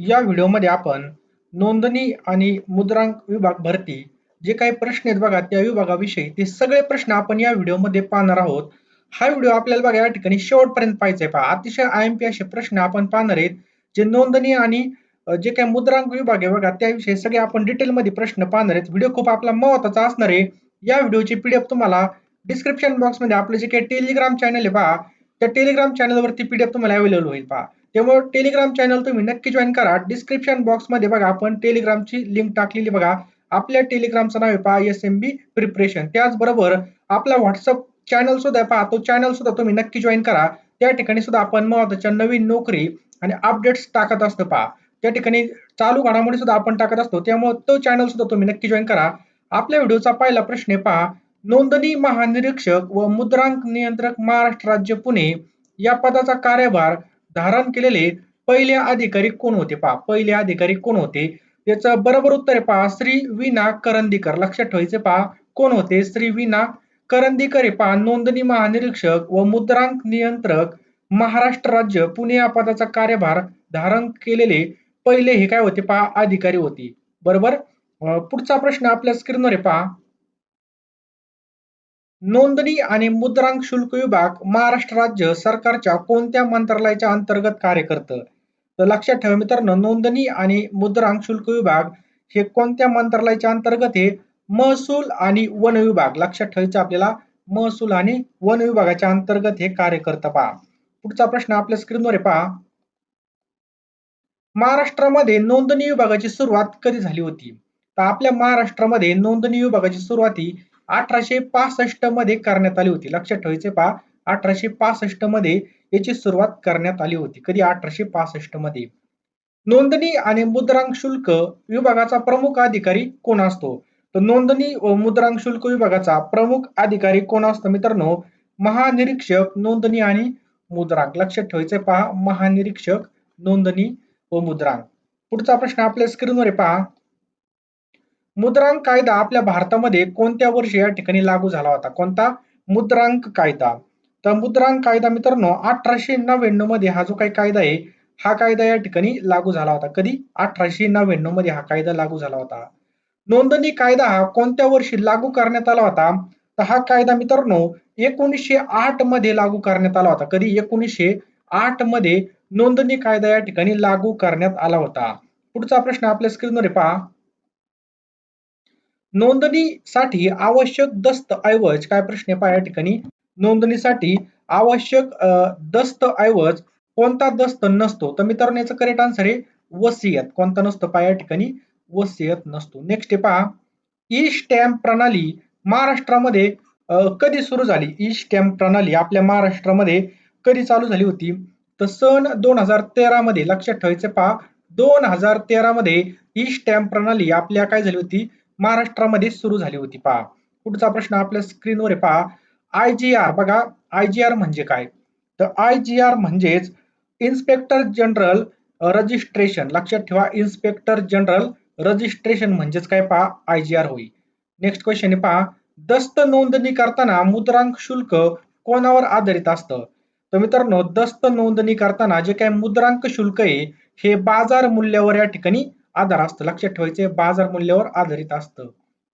या व्हिडिओमध्ये आपण नोंदणी आणि मुद्रांक विभाग भरती जे काही प्रश्न आहेत बघा त्या विभागाविषयी ते सगळे प्रश्न आपण या व्हिडिओमध्ये पाहणार आहोत. हा व्हिडिओ आपल्याला बघा या ठिकाणी शेवटपर्यंत पाहायचा आहे पहा. अतिशय आय एम पी असे प्रश्न आपण पाहणार आहेत जे नोंदणी आणि जे काही मुद्रांक विभाग आहे बघा त्याविषयी सगळे आपण डिटेलमध्ये प्रश्न पाहणार आहेत. व्हिडिओ खूप आपला महत्त्वाचा असणार आहे. या व्हिडिओची पीडीएफ तुम्हाला डिस्क्रिप्शन बॉक्समध्ये आपलं जे काही टेलिग्राम चॅनल आहे पहा त्या टेलिग्राम चॅनलवरती पीडीएफ तुम्हाला अवेलेबल होईल पहा. त्यामुळे टेलिग्राम चॅनल तुम्ही नक्की जॉईन करा. डिस्क्रिप्शन बॉक्समध्ये बघा आपण टेलिग्रामची लिंक टाकलेली बघा. आपल्या टेलिग्रामचं नाव आहे पहा एस एम बी प्रिपरेशन त्याचबरोबर आपला व्हॉट्सअप चॅनल सुद्धा पहा तो चॅनल सुद्धा तुम्ही नक्की जॉईन करा. त्या ठिकाणी सुद्धा आपण महत्त्वाच्या नवीन नोकरी आणि अपडेट्स टाकत असतो पहा. त्या ठिकाणी चालू घडामोडी सुद्धा आपण टाकत असतो. त्यामुळे तो चॅनल सुद्धा तुम्ही नक्की जॉईन करा. आपल्या व्हिडिओचा पहिला प्रश्न आहे पहा नोंदणी महानिरीक्षक व मुद्रांक नियंत्रक महाराष्ट्र राज्य पुणे या पदाचा कार्यभार धारण केलेले पहिले अधिकारी कोण होते पहा पहिले अधिकारी कोण होते? याचं बरोबर उत्तर आहे पहा श्री विना करंदीकर. लक्षात ठेवायचे पहा कोण होते? श्री विना करंदीकर हे पहा नोंदणी महानिरीक्षक व मुद्रांक नियंत्रक महाराष्ट्र राज्य पुणे या पदाचा कार्यभार धारण केलेले पहिले हे काय होते पहा अधिकारी होते. बरोबर? पुढचा प्रश्न आपल्या स्क्रीनवर आहे पहा. नोंदणी आणि मुद्रांक शुल्क विभाग महाराष्ट्र राज्य सरकारच्या कोणत्या मंत्रालयाच्या अंतर्गत कार्य करतं? तर लक्षात ठेवा मित्रांनो नोंदणी आणि मुद्रांक शुल्क विभाग हे कोणत्या मंत्रालयाच्या अंतर्गत हे महसूल आणि वन विभाग. लक्षात ठेवायचं आपल्याला महसूल आणि वन विभागाच्या अंतर्गत हे कार्य करतं पहा. पुढचा प्रश्न आपल्या स्क्रीनवर आहे पहा. महाराष्ट्रामध्ये नोंदणी विभागाची सुरुवात कधी झाली होती? तर आपल्या महाराष्ट्रामध्ये नोंदणी विभागाची सुरुवाती अठराशे पासष्टमध्ये करण्यात आली होती. लक्षात ठेवायचे पहा अठराशे पासष्टमध्ये याची सुरुवात करण्यात आली होती. कधी अठराशे पासष्टमध्ये? नोंदणी आणि मुद्रांक शुल्क विभागाचा प्रमुख अधिकारी कोण असतो? तर नोंदणी व मुद्रांक शुल्क विभागाचा प्रमुख अधिकारी कोण असतो मित्रांनो? महानिरीक्षक नोंदणी आणि मुद्रांक. लक्षात ठेवायचे पहा महानिरीक्षक नोंदणी व मुद्रांक. पुढचा प्रश्न आपल्या स्क्रीनवर पहा. मुद्रांक कायदा आपल्या भारतामध्ये कोणत्या वर्षी या ठिकाणी लागू झाला होता? कोणता? मुद्रांक कायदा. तर मुद्रांक कायदा मित्रांनो अठराशे नव्याण्णवमध्ये हा जो काही कायदा आहे हा कायदा या ठिकाणी लागू झाला होता. कधी? अठराशे नव्याण्णवमध्ये हा कायदा लागू झाला होता. नोंदणी कायदा हा कोणत्या वर्षी लागू करण्यात आला होता? तर हा कायदा मित्रांनो एकोणीसशे आठमध्ये लागू करण्यात आला होता. कधी? एकोणीसशे आठमध्ये नोंदणी कायदा या ठिकाणी लागू करण्यात आला होता. पुढचा प्रश्न आपल्या स्क्रीनवर पहा. नोंदणीसाठी आवश्यक दस्तऐवज काय प्रश्न पहा या ठिकाणी? नोंदणीसाठी आवश्यक दस्तऐवज कोणता दस्त नसतो? तर मित्रांनो याचं करेक्ट आन्सर आहे वसियत. कोणता नसतो पहा या ठिकाणी? वसियत नसतो. नेक्स्ट पहा ई स्टॅम्प प्रणाली महाराष्ट्रामध्ये कधी सुरू झाली? ई स्टॅम्प प्रणाली आपल्या महाराष्ट्रामध्ये कधी चालू झाली होती? तर सन दोन हजार तेरा मध्ये लक्षात ठेवायचे पहा दोन हजार तेरा मध्ये ई स्टॅम्प प्रणाली आपल्या काय झाली होती? महाराष्ट्रामध्ये सुरू झाली होती. पहा पुढचा प्रश्न आपल्या स्क्रीनवर आहे. पहा आय जी आर बघा आय जी आर म्हणजे काय? तर आय जी आर म्हणजेच इन्स्पेक्टर जनरल रजिस्ट्रेशन लक्षात ठेवा इन्स्पेक्टर जनरल रजिस्ट्रेशन म्हणजेच काय? पहा आय जी आर होईल. नेक्स्ट क्वेश्चन आहे पहा दस्त नोंदणी करताना मुद्रांक शुल्क कोणावर आधारित असतं? तर मित्रांनो दस्त नोंदणी करताना जे काय मुद्रांक शुल्क आहे हे बाजार मूल्यावर या ठिकाणी आधार असतं. लक्षात ठेवायचे बाजार मूल्यावर आधारित असतं.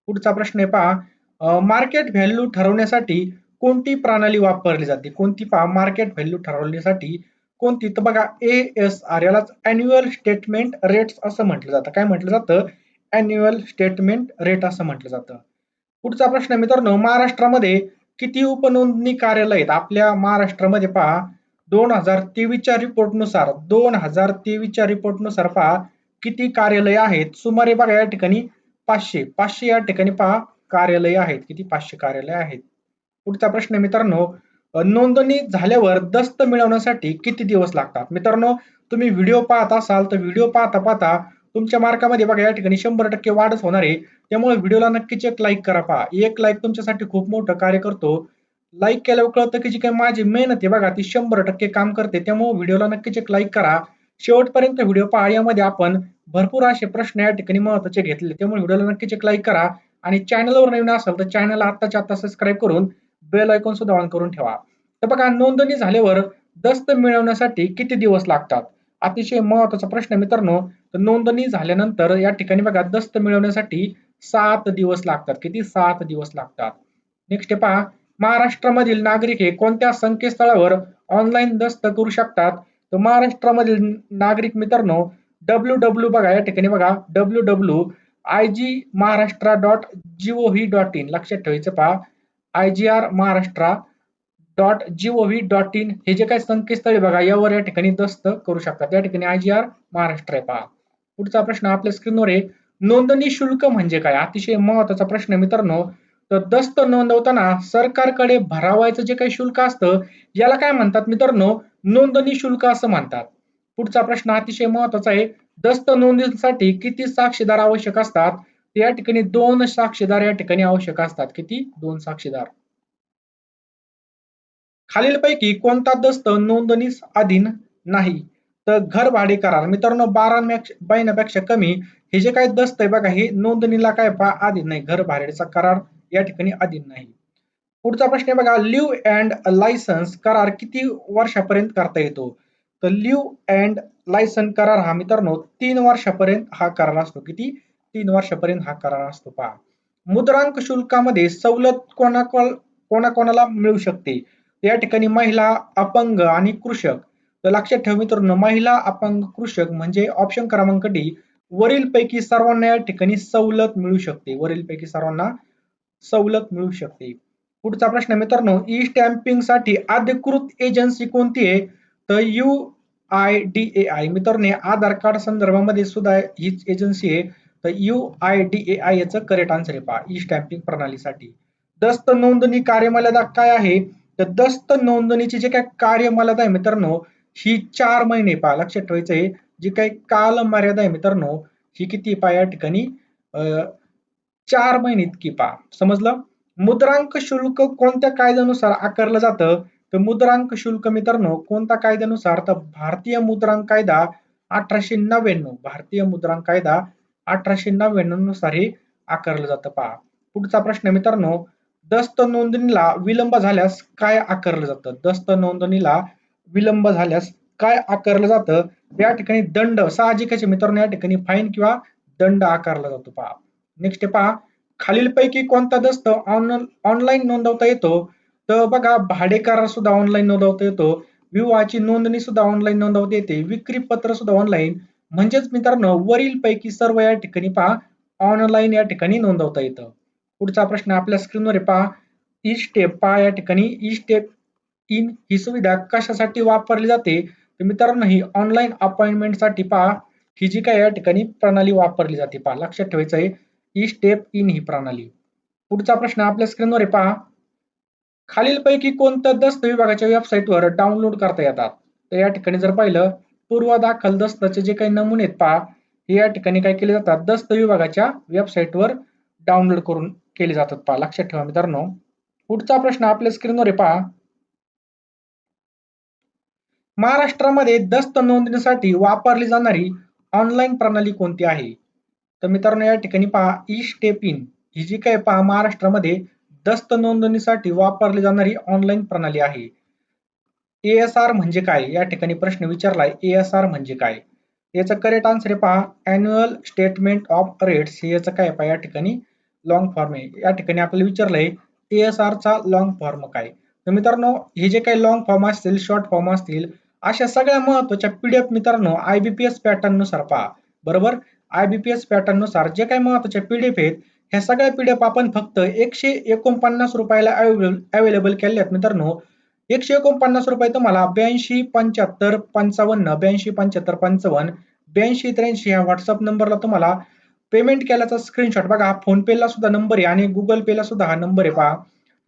पुढचा प्रश्न आहे पहा. मार्केट व्हॅल्यू ठरवण्यासाठी कोणती प्रणाली वापरली जाते? कोणती पहा मार्केट व्हॅल्यू ठरवण्यासाठी कोणती? तर बघा ए एस आर यालाच अॅन्युअल स्टेटमेंट रेट्स असं म्हटलं जातं. काय म्हटलं जातं? अॅन्युअल स्टेटमेंट रेट असं म्हटलं जातं. पुढचा प्रश्न मित्रांनो महाराष्ट्रामध्ये किती उपनोंदणी कार्यालय आहेत? आपल्या महाराष्ट्रामध्ये पहा दोन हजार तेवीसच्या रिपोर्टनुसार दोन हजार तेवीसच्या रिपोर्टनुसार पहा किती कार्यालय आहेत? सुमारे बघा या ठिकाणी पाचशे. पाचशे या ठिकाणी पहा कार्यालय आहेत. किती? पाचशे कार्यालय आहेत. पुढचा प्रश्न मित्रांनो नोंदणी झाल्यावर दस्त मिळवण्यासाठी किती दिवस लागतात? मित्रांनो तुम्ही व्हिडिओ पाहत असाल तर व्हिडिओ पाहता पाहता तुमच्या मार्कामध्ये बघा या ठिकाणी शंभर टक्के वाढच होणार आहे. त्यामुळे व्हिडिओला नक्कीच एक लाईक करा पहा. एक लाईक तुमच्यासाठी खूप मोठं कार्य करतो. लाईक केल्यावर कळतं की जी काही माझी मेहनत आहे बघा ती शंभर टक्के काम करते. त्यामुळे व्हिडिओला नक्कीच एक लाईक करा. शेवटपर्यंत व्हिडिओ पहा यामध्ये आपण भरपूर असे प्रश्न या ठिकाणी महत्त्वाचे घेतले त्यामुळे व्हिडिओला नक्कीच एक लाईक करा आणि चॅनलवर नवीन असेल तर चॅनलला आत्ताच्या आत्ता सबस्क्राईब करून बेल आयकॉन सुद्धा ऑन करून ठेवा. तर बघा नोंदणी झाल्यावर दस्त मिळवण्यासाठी किती दिवस लागतात? अतिशय महत्त्वाचा प्रश्न मित्रांनो. तर नोंदणी झाल्यानंतर या ठिकाणी बघा दस्त मिळवण्यासाठी सात दिवस लागतात. किती? सात दिवस लागतात. नेक्स्ट पहा महाराष्ट्रामधील नागरिक हे कोणत्या संकेतस्थळावर ऑनलाईन दस्त करू शकतात? तर महाराष्ट्रामधील नागरिक मित्रांनो डब्ल्यू डब्ल्यू बघा या ठिकाणी बघा W W I G Maharashtra dot gov dot in लक्षात ठेवायचं पहा. I G R Maharashtra dot gov dot in हे जे काही संकेतस्थळे बघा यावर या ठिकाणी दस्त करू शकतात. या ठिकाणी आय जी आर महाराष्ट्र आहे पहा. पुढचा प्रश्न आपल्या स्क्रीनवर आहे. नोंदणी शुल्क म्हणजे काय? अतिशय महत्त्वाचा प्रश्न मित्रांनो. तर दस्त नोंदवताना सरकारकडे भरावायचं जे काही शुल्क असतं याला काय म्हणतात मित्रांनो? नोंदणी शुल्क असं म्हणतात. पुढचा प्रश्न अतिशय महत्त्वाचा आहे. दस्त नोंदणीसाठी किती साक्षीदार आवश्यक असतात? या ठिकाणी दोन साक्षीदार या ठिकाणी आवश्यक असतात. किती? दोन साक्षीदार. खालीलपैकी कोणता दस्त नोंदणीस अधीन नाही? तर घर भाडे करार. मित्रांनो बारा महिन्यापेक्षा कमी. हे जे काही दस्त आहे बघा हे नोंदणीला काय पा आधी नाही. घर भाड्याचा करार या ठिकाणी अधीन नाही. पुढचा प्रश्न आहे बघा लिव्ह अँड लायसन्स करार किती वर्षापर्यंत करता येतो? तर लिव्ह अँड लायसन करार हा मित्रांनो तीन वर्षापर्यंत हा करार असतो. किती? तीन वर्षापर्यंत हा करार असतो पहा. मुद्रांक शुल्कामध्ये सवलत कोणाकोण कोणाकोणाला मिळू शकते? या ठिकाणी महिला अपंग आणि कृषक. तर लक्षात ठेव मित्रांनो महिला अपंग कृषक म्हणजे ऑप्शन क्रमांक डी वरील पैकी सर्वांना या ठिकाणी सवलत मिळू शकते. वरील पैकी सर्वांना सवलत मिळू शकते. पुढचा प्रश्न मित्रांनो ई स्टॅम्पिंगसाठी अधिकृत एजन्सी कोणती आहे? तर U I D A I मित्रांनो आधार कार्ड संदर्भामध्ये सुद्धा हीच एजन्सी आहे. तर U I D A I याचं करेक्ट आन्सर आहे पहा ई स्टॅम्पिंग प्रणालीसाठी. दस्त नोंदणी कार्यमर्यादा काय आहे? तर दस्त नोंदणीची जे काय कार्यमर्यादा आहे मित्रांनो ही चार महिने पहा लक्षात ठेवायचं आहे. जी काही काल मर्यादा आहे मित्रांनो ही किती पहा या ठिकाणी चार महिने इतकी पहा समजलं? मुद्रांक शुल्क कोणत्या कायद्यानुसार आकारलं जातं? तर मुद्रांक शुल्क मित्रांनो कोणत्या कायद्यानुसार? तर भारतीय मुद्रांक कायदा अठराशे नव्याण्णव. भारतीय मुद्रांक कायदा अठराशे नव्याण्णवनुसार हे आकारलं जातं पहा. पुढचा प्रश्न मित्रांनो दस्त नोंदणीला विलंब झाल्यास काय आकारलं जातं? दस्त नोंदणीला विलंब झाल्यास काय आकारलं जातं? या ठिकाणी दंड साहजिकच मित्रांनो या ठिकाणी फाईन किंवा दंड आकारला जातो पहा. नेक्स्ट पहा. खालीलपैकी कोणता दस्त ऑनलाईन नोंदवता येतो? तर बघा भाडे करार सुद्धा ऑनलाईन नोंदवता येतो. विवाहाची नोंदणी सुद्धा ऑनलाईन नोंदवता येते. विक्री पत्र सुद्धा ऑनलाईन म्हणजेच मित्रांनो वरील पैकी सर्व या ठिकाणी पहा ऑनलाईन या ठिकाणी नोंदवता येतं. पुढचा प्रश्न आपल्या स्क्रीनवर पहा. ई स्टेप पहा या ठिकाणी. ई स्टेप इन ही सुविधा कशासाठी वापरली जाते? तर मित्रांनो ही ऑनलाईन अपॉइंटमेंटसाठी पहा. ही जी काय या ठिकाणी प्रणाली वापरली जाते पहा. लक्षात ठेवायचं आहे. ई स्टेप इन ही प्रणाली. पुढचा प्रश्न आपल्या स्क्रीनवर आहे पहा. खालीलपैकी कोणत्या दस्त विभागाच्या वेबसाईटवर डाउनलोड करता येतात? तर या ठिकाणी जर पाहिलं पूर्व दाखल दस्ताचे जे काही नमुने आहेत पहा हे या ठिकाणी काय केले जातात? दस्त विभागाच्या वेबसाईटवर डाउनलोड करून केले जातात पहा. लक्षात ठेवा मित्रांनो. पुढचा प्रश्न आपल्या स्क्रीनवर आहे पहा. महाराष्ट्रामध्ये दस्त नोंदणीसाठी वापरली जाणारी ऑनलाईन प्रणाली कोणती आहे? तर मित्रांनो या ठिकाणी पहा ई स्टेप इन ही जी काय पहा महाराष्ट्रामध्ये दस्त नोंदणीसाठी वापरली जाणारी ऑनलाईन प्रणाली आहे. एस आर म्हणजे काय? या ठिकाणी प्रश्न विचारलाय एस आर म्हणजे काय? याचं करेक्ट आन्सर आहे पहा अॅन्युअल स्टेटमेंट ऑफ रेट्स हे याचं काय पहा या ठिकाणी लॉंग फॉर्म आहे. या ठिकाणी आपल्याला विचारलंय एस चा लॉंग फॉर्म काय? तर मित्रांनो हे जे काही लॉंग फॉर्म असतील शॉर्ट फॉर्म असतील अशा सगळ्या महत्त्वाच्या पीडीएफ मित्रांनो आयबीपीएस पॅटर्ननुसार पहा. बरोबर? आयबीपीएस पॅटर्ननुसार जे काही महत्त्वाचे पीडीएफ आहेत ह्या सगळ्या पीडीएफ आपण फक्त एकशे एकोणपन्नास रुपयाला अवेलेबल केले आहेत मित्रांनो. एकशे एकोणपन्नास रुपये तुम्हाला ब्याऐंशी पंच्याहत्तर पंचावन्न ब्याऐंशी पंच्याहत्तर पंचावन्न ब्याऐंशी त्र्याऐंशी ह्या व्हॉट्सअप नंबरला तुम्हाला पेमेंट केल्याचा स्क्रीनशॉट बघा फोन पेला सुद्धा नंबर आहे आणि गुगल पेला सुद्धा हा नंबर आहे पहा.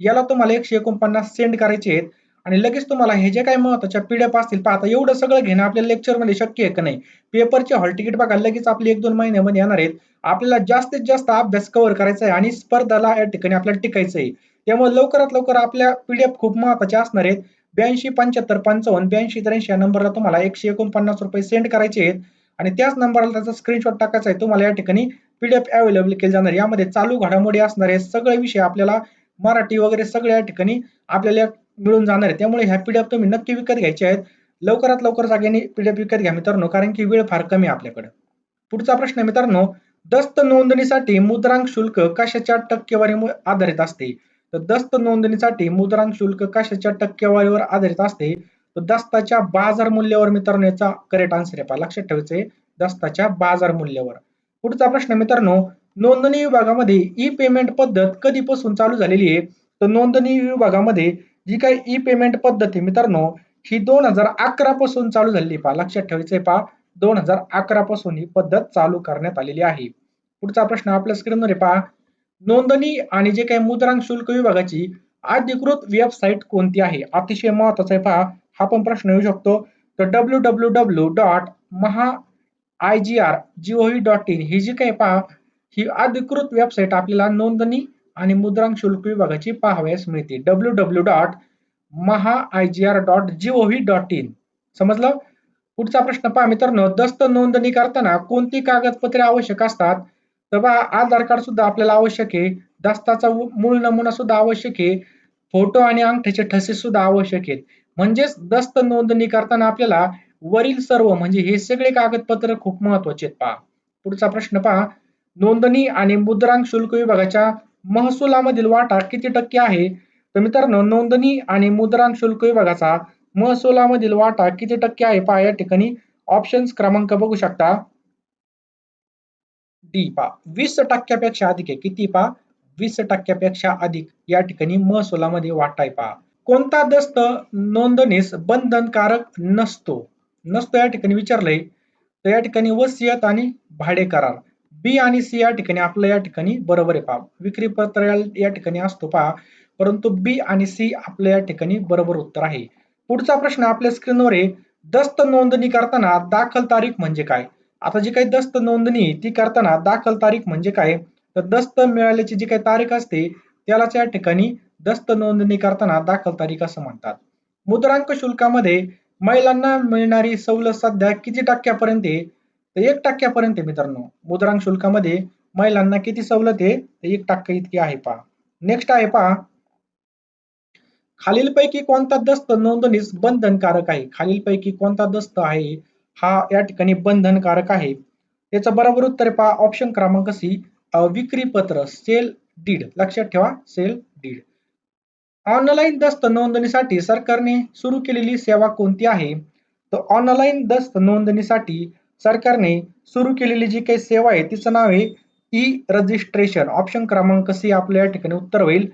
याला तुम्हाला एकशे एकोणपन्नास सेंड करायचे आहेत. आणि लगेच तुम्हाला हे जे काही महत्त्वाच्या पीडीएफ असतील आता एवढं सगळं घेणं आपल्या लेक्चरमध्ये शक्य आहे का नाही? पेपरचे हॉल तिकीट बघा लगेच आपले एक दोन महिन्यामध्ये येणार आहेत. आपल्याला जास्तीत जास्त अभ्यास कव्हर करायचा आहे आणि स्पर्धाला या ठिकाणी आपल्याला टिकायचं आहे. त्यामुळे लवकरात लवकर आपल्या पीडीएफ खूप महत्त्वाचे असणार आहेत. ब्याऐंशी पंच्याहत्तर पंचावन्न ब्याऐंशी त्र्याऐंशी या नंबरला तुम्हाला एकशे एकोणपन्नास रुपये सेंड करायचे आहेत. आणि त्याच नंबरला त्याचा स्क्रीनशॉट टाकायचा आहे तुम्हाला या ठिकाणी पीडीएफ अवेलेबल केले जाणार यामध्ये चालू घडामोडी असणार सगळे विषय आपल्याला मराठी वगैरे सगळ्या ठिकाणी आपल्याला मिळून जाणार आहे. त्यामुळे ह्या पीडीएफ तुम्ही नक्की विकत घ्यायचे आहेत. लवकरात लवकर जाग्याने पीडीएफ विकत घ्या मित्रांनो कारण की वेळ फार कमी आहे आपल्याकडे. पुढचा प्रश्न मित्रांनो दस्त नोंदणीसाठी मुद्रांक शुल्क कशाच्या टक्केवारीमुळे आधारित असते? तर दस्त नोंदणीसाठी मुद्रांक शुल्क कशाच्या टक्केवारीवर आधारित असते? तर दस्ताच्या बाजार मूल्यावर मित्रांनो याचा करेक्ट आन्सर आहे. लक्षात ठेवायचे दस्ताच्या बाजार मूल्यावर. पुढचा प्रश्न मित्रांनो नोंदणी विभागामध्ये ई पेमेंट पद्धत कधीपासून चालू झालेली आहे? तर नोंदणी विभागामध्ये जी काही ई पेमेंट पद्धती मित्रांनो ही दोन हजार अकरा पासून चालू झालेली पहा लक्षात ठेवायचंय पहा दोन हजार अकरा पासून ही पद्धत चालू करण्यात आलेली आहे. पुढचा प्रश्न आपल्या स्क्रीनवर आहे पहा. नोंदणी आणि जे काही मुद्रांक शुल्क विभागाची अधिकृत वेबसाईट कोणती आहे? अतिशय महत्त्वाचा आहे पहा. हा पण प्रश्न येऊ शकतो. तर W W W dot Maha I G R gov dot in ही जी काही पहा ही अधिकृत वेबसाईट आपल्याला नोंदणी आणि मुद्रांक शुल्क विभागाची पाहावयास मिळते. W W dot Maha I G R dot gov dot in समजलं? पुढचा प्रश्न पहा मित्रांनो. दस्त नोंदणी करताना कोणती कागदपत्रे आवश्यक असतात? तर बा आधार कार्ड सुद्धा आपल्याला आवश्यक आहे. दस्ताचा मूळ नमुना सुद्धा आवश्यक आहे. फोटो आणि अंगठ्याचे ठसे सुद्धा आवश्यक आहेत. म्हणजेच दस्त नोंदणी करताना आपल्याला वरील सर्व म्हणजे हे सगळे कागदपत्र खूप महत्त्वाचे आहेत पहा. पुढचा प्रश्न पहा. नोंदणी आणि मुद्रांक शुल्क विभागाच्या महसुलामधील वाटा किती टक्के आहे? तर मित्रांनो नोंदणी आणि मुद्रांक शुल्क विभागाचा महसुलामधील वाटा किती टक्के आहे? पहा या ठिकाणी ऑप्शन्स क्रमांक बघू शकता. डी पा वीस टक्क्यापेक्षा अधिक आहे. किती पा वीस टक्क्यापेक्षा अधिक या ठिकाणी महसुलामध्ये वाटा आहे पहा. कोणता दस्त नोंदणीस बंधनकारक नसतो? नसतो या ठिकाणी विचारलंय. तर या ठिकाणी वसियत आणि भाडे करार बी आणि सी या ठिकाणी आपल्या या ठिकाणी बरोबर आहे पहा. विक्री पत्र या ठिकाणी असतो पहा. परंतु बी आणि सी आपल्या या ठिकाणी बरोबर उत्तर आहे. पुढचा प्रश्न आपल्या स्क्रीनवर आहे. दस्त नोंदणी करताना दाखल तारीख म्हणजे काय? आता जी काही दस्त नोंदणी ती करताना दाखल तारीख म्हणजे काय? तर दस्त मिळाल्याची जी काही तारीख असते त्यालाच या ठिकाणी दस्त नोंदणी करताना दाखल तारीख असं म्हणतात. मुद्रांक शुल्कामध्ये महिलांना मिळणारी सवलत सध्या किती टक्क्यापर्यंत आहे? तर एक टक्क्यापर्यंत मित्रांनो. मुद्रांक शुल्कामध्ये महिलांना किती सवलत आहे? तर एक टक्के इतकी आहे पहा. नेक्स्ट आहे पहा. खालीलपैकी कोणता दस्त नोंदणीस बंधनकारक आहे? खालीलपैकी कोणता दस्त आहे? हा या ठिकाणी बंधनकारक आहे. त्याचं बरोबर उत्तर पहा. ऑप्शन क्रमांक सी विक्री पत्र सेल डीड लक्षात ठेवा सेल डीड ऑनलाईन दस्त नोंदणीसाठी सरकारने सुरू केलेली सेवा कोणती आहे? तर ऑनलाईन दस्त नोंदणीसाठी सरकारने सुरू केलेली जी काही सेवा आहे तिचं नाव आहे ई रजिस्ट्रेशन ऑप्शन क्रमांक सी आपल्या या ठिकाणी उत्तर होईल.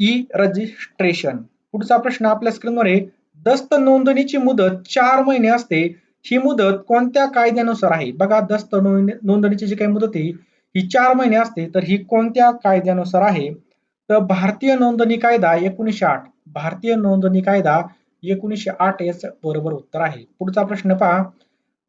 ई रजिस्ट्रेशन पुढचा प्रश्न आपल्या स्क्रीनवर आहे. दस्त नोंदणीची मुदत चार महिने असते. ही मुदत कोणत्या कायद्यानुसार आहे? बघा दस्त नोंदणीची जी काही मुदत आहे ही चार महिने असते. तर ही कोणत्या कायद्यानुसार आहे? तर भारतीय नोंदणी कायदा एकोणीसशे आठ. भारतीय नोंदणी कायदा एकोणीसशे आठ याच बरोबर उत्तर आहे. पुढचा प्रश्न पहा.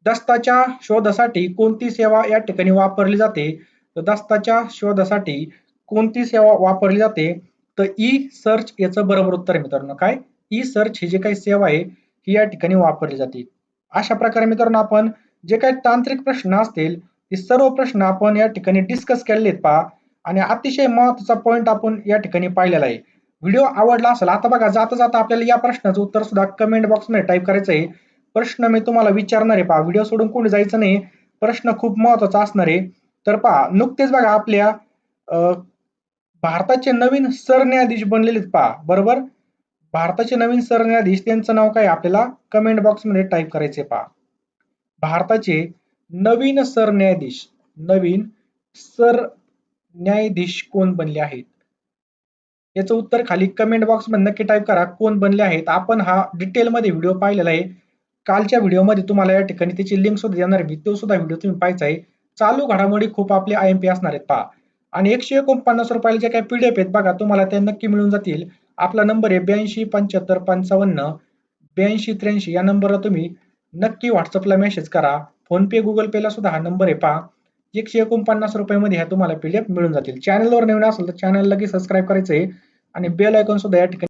दस्ताच्या शोधासाठी कोणती सेवा या ठिकाणी वापरली जाते? तर दस्ताच्या शोधासाठी कोणती सेवा वापरली जाते? तर ई सर्च याचं बरोबर उत्तर आहे मित्रांनो. काय? ई सर्च ही जी काही सेवा आहे ही या ठिकाणी वापरली जाते. अशा प्रकारे मित्रांनो आपण जे काही तांत्रिक प्रश्न असतील ते सर्व प्रश्न आपण या ठिकाणी डिस्कस केलेले आहेत पहा. आणि अतिशय महत्त्वाचा पॉईंट आपण या ठिकाणी पाहिलेला आहे. व्हिडिओ आवडला असेल आता बघा जाता जाता आपल्याला या प्रश्नाचं उत्तर सुद्धा कमेंट बॉक्समध्ये टाईप करायचं आहे. प्रश्न मी तुम्हाला विचारणार आहे पहा. व्हिडिओ सोडून कोणी जायचं नाही. प्रश्न खूप महत्त्वाचा असणार आहे. तर पहा नुकतेच बघा आपल्या भारताचे नवीन सरन्यायाधीश बनलेले पहा. बरोबर? भारताचे नवीन सरन्यायाधीश त्यांचं नाव काय आपल्याला कमेंट बॉक्समध्ये टाईप करायचे पहा. भारताचे नवीन सरन्यायाधीश नवीन सर न्यायाधीश कोण बनले आहेत? याचं उत्तर खाली कमेंट बॉक्समध्ये नक्की टाईप करा. कोण बनले आहेत? आपण हा डिटेलमध्ये व्हिडिओ पाहिलेला आहे. कालच्या व्हिडिओमध्ये तुम्हाला या ठिकाणी त्याची लिंक सुद्धा देणार आहे. तो सुद्धा व्हिडिओ तुम्ही पाहायचा आहे. चालू घडामोडी खूप आपले आय एम पी असणार आहेत पहा. आणि एकशे एकोणपन्नास रुपयाला जे काही पीडीएफ आहेत बघा तुम्हाला ते नक्की मिळून जातील. आपला नंबर आहे ब्याऐंशी पंच्याहत्तर पंचावन्न ब्याऐंशी त्र्याऐंशी. या नंबरला तुम्ही नक्की व्हॉट्सअपला मेसेज करा. फोनपे गुगल पेला सुद्धा हा नंबर आहे पहा. एकशे एकोणपन्नास रुपयामध्ये ह्या तुम्हाला पीडीएफ मिळून जातील. चॅनलवर नवीन असेल तर चॅनल लगेच सबस्क्राईब करायचं आहे. आणि बेल आयकॉन सुद्धा या ठिकाणी